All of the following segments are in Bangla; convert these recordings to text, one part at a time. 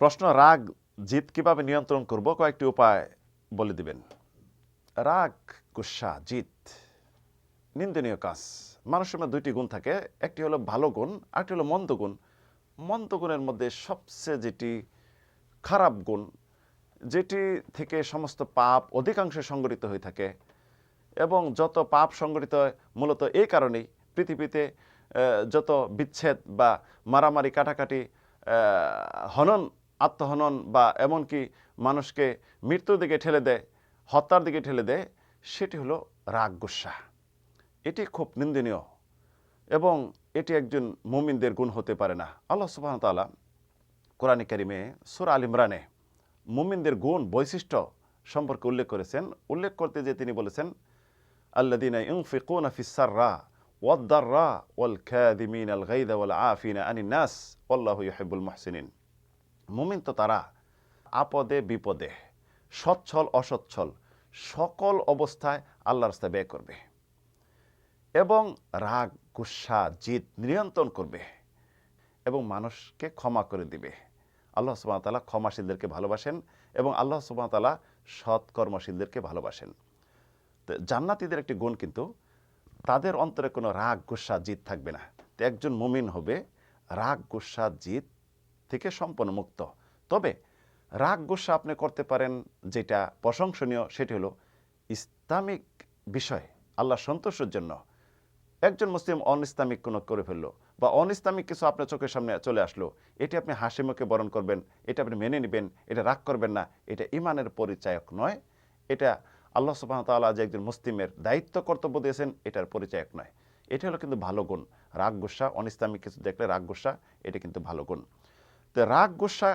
প্রশ্ন, রাগ জিত কীভাবে নিয়ন্ত্রণ করব? কয়েকটি উপায় বলে দিবেন। রাগ, গুসা জিত নিন্দনীয় কাজ। মানুষের মধ্যে দুইটি গুণ থাকে। একটি হলো ভালো গুণ, আরেকটি হলো মন্দ গুণ। মন্দ গুণের মধ্যে সবচেয়ে যেটি খারাপ গুণ, যেটি থেকে সমস্ত পাপ অধিকাংশে সংগঠিত হয়ে থাকে। এবং যত পাপ সংগঠিত হয়, মূলত এই কারণেই পৃথিবীতে যত বিচ্ছেদ বা মারামারি, কাটাকাটি হনন আত্মহনন বা এমনকি মানুষকে মৃত্যুর দিকে ঠেলে দেয়, হত্যার দিকে ঠেলে দেয়, সেটি হলো রাগ গুসা। এটি খুব নিন্দনীয় এবং এটি একজন মুমিনদের গুণ হতে পারে না। আল্লাহ সুবহান তাআলা কোরআনে কারিমে সুরা আল ইমরানে মুমিনদের গুণ বৈশিষ্ট্য সম্পর্কে উল্লেখ করেছেন। উল্লেখ করতে যে তিনি বলেছেন আল্লাদিনা ইউনফিকুনা ফিসাররা ওয়াদ্দাররা ওয়াল কাযিমিন আল গাইদা ওয়াল আফিনা আনিন নাস আল্লাহু ইউহিব্বুল মুহসিনিন। মুমিন তো তারা আপদে বিপদে, সচ্ছল, অসচ্ছল, সকল অবস্থায় আল্লাহর রাস্তায় ব্যয় করবে এবং রাগ, গুসা জিত নিয়ন্ত্রণ করবে এবং মানুষকে ক্ষমা করে দিবে। আল্লাহ সুবাহতালা ক্ষমাশীলদেরকে ভালোবাসেন এবং আল্লাহ সুবাহতালা সৎ কর্মশীলদেরকে ভালোবাসেন। জান্নাতীদের একটি গুণ কিন্তু তাদের অন্তরে কোনো রাগ, গুসা জিত থাকবে না। তো একজন মুমিন হবে, রাগ, গুসা, জিদ থেকে সম্পূর্ণ মুক্ত তবে রাগ গুসা আপনি করতে পারেন যেটা প্রশংসনীয়, সেটি হলো ইসলামিক বিষয় আল্লাহ সন্তোষের জন্য। একজন মুসলিম অন ইসলামিক কোনো করে ফেলল বা অন ইসলামিক কিছু আপনার চোখের সামনে চলে আসলো, এটি আপনি হাসি মুখে বরণ করবেন, এটা আপনি মেনে নেবেন, এটা রাগ করবেন না, এটা ইমানের পরিচায়ক নয়, এটা আল্লাহ সুবাহ তাআলা যে একজন মুসলিমের দায়িত্ব, কর্তব্য দিয়েছেন, এটার পরিচায়ক নয়। এটা হলো কিন্তু ভালো গুণ। রাগ গুসা অন ইসলামিক কিছু দেখলে রাগ গুসা এটা কিন্তু ভালো গুণ। তো রাগ গুসা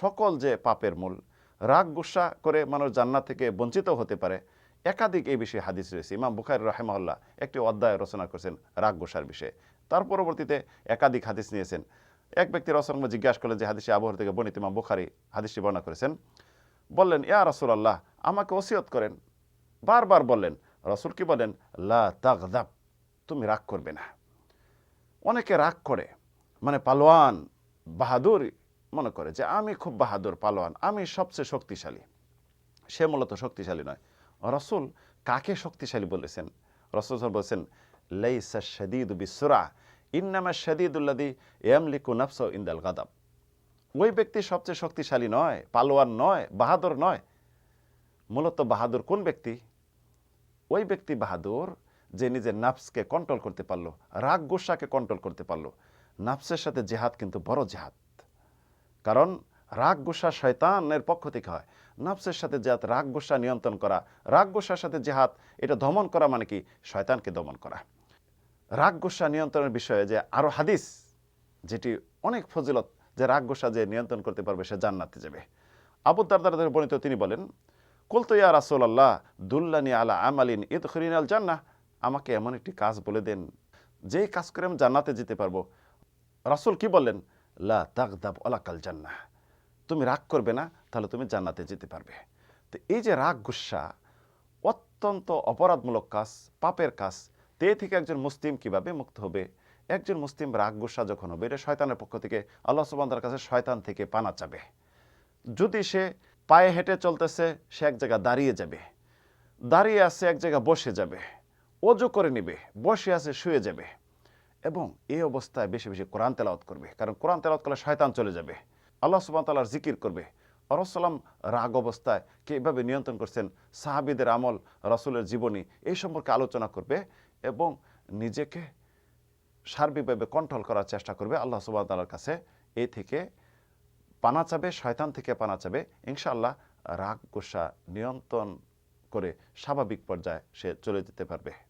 সকল যে পাপের মূল, রাগ গুসা করে মানুষ জান্নাত থেকে বঞ্চিত হতে পারে। একাধিক এই বিষয়ে হাদিস রয়েছে। ইমাম বুখারি রাহেমাল্লাহ একটি অধ্যায় রচনা করেছেন রাগ গোসার বিষয়ে। তার পরবর্তীতে একাধিক হাদিস নিয়েছেন। এক ব্যক্তি রচনা জিজ্ঞাসা করলেন যে হাদিসে আবহাওয়া থেকে বর্ণিত? ইমাম বুখারি হাদিসটি বর্ণনা করেছেন। বললেন, ইয়া রাসূলুল্লাহ, আমাকে ওসিয়ত করেন। বারবার বললেন, রসুল কি বলেন? লা তাগদাব, তুমি রাগ করবে না। অনেকে রাগ করে মানে পালোয়ান বাহাদুর মনে করে যে আমি খুব বাহাদুর পালোয়ান, আমি সবচেয়ে শক্তিশালী। সে মূলত শক্তিশালী নয়। রসুল কাকে শক্তিশালী বলেছেন? রসুল বলছেন, লাইসা শাদীদ বিসুরা, ইন্নামা শাদীদুল্লাদি ইয়ামলিকু নাফসু ইনদাল গাদাব। ওই ব্যক্তি সবচেয়ে শক্তিশালী নয়, পালোয়ান নয়, বাহাদুর নয়। মূলত বাহাদুর কোন ব্যক্তি? ওই ব্যক্তি বাহাদুর যে নিজের নাফসকে কন্ট্রোল করতে পারল রাগ গোসাকে কন্ট্রোল করতে পারল। নাফসের সাথে জেহাদ কিন্তু বড় জেহাদ। কারণ রাগ গোসা শয়তানের পক্ষ থেকে হয়। নাফসের সাথে জেহাদ, রাগ গোসা নিয়ন্ত্রণ করা, রাগ গোসার সাথে জেহাদ, এটা দমন করা মানে কি? শয়তানকে দমন করা। রাগ গোসা নিয়ন্ত্রণের বিষয়ে যে আরও হাদিস, যেটি অনেক ফজিলত, যে রাগ গোসা যে নিয়ন্ত্রণ করতে পারবে, সে জান্নাতে যাবে। আবু দারদার বর্ণিত তিনি বলেন, কুলতো ইয়া রাসুল আল্লাহ দুল্লানি আলা আমালিন ঈদ খরিন আল জান্নাহ। আমাকে এমন একটি কাজ বলে দেন যে কাজ করে আমি জান্নাতে যেতে পারব। রাসুল কি বললেন? লা তাগদাব ওলাকাল জান্নাহ। তুমি রাগ করবে না, তাহলে তুমি জান্নাতে যেতে পারবে। তো এই যে রাগ গুসা, অত্যন্ত অপরাধমূলক কাজ, পাপের কাজ, তে থেকে একজন মুসলিম কীভাবে মুক্ত হবে? একজন মুসলিম রাগ গুসা যখন হবে, এটা শয়তানের পক্ষ থেকে আল্লাহ সুবান্দার কাছে শয়তান থেকে পানা চাবে। যদি সে পায়ে হেঁটে চলতেছে, সে এক জায়গায় দাঁড়িয়ে যাবে। দাঁড়িয়ে আছে, এক জায়গায় বসে যাবে। অজু করে নিবে, বসে আছে, শুয়ে যাবে। এবং এই অবস্থায় বেশি বেশি কোরআন তেলাওয়াত করবে। কারণ কোরআন তেলাওয়াত করলে শয়তান চলে যাবে। আল্লাহ সুবাহ তাল্লাহর জিকির করবে। অরসালাম রাগ অবস্থায় কীভাবে নিয়ন্ত্রণ করছেন? সাহাবিদের আমল, রসুলের জীবনী, এই সম্পর্কে আলোচনা করবে এবং নিজেকে সার্বিকভাবে কন্ট্রোল করার চেষ্টা করবে আল্লাহ সুবাহ তাল্লার কাছে। এই থেকে পানা চাবে, শয়তান থেকে পানা চাবে। ইনশাআল্লাহ রাগ গোসা নিয়ন্ত্রণ করে স্বাভাবিক পর্যায়ে সে চলে যেতে পারবে।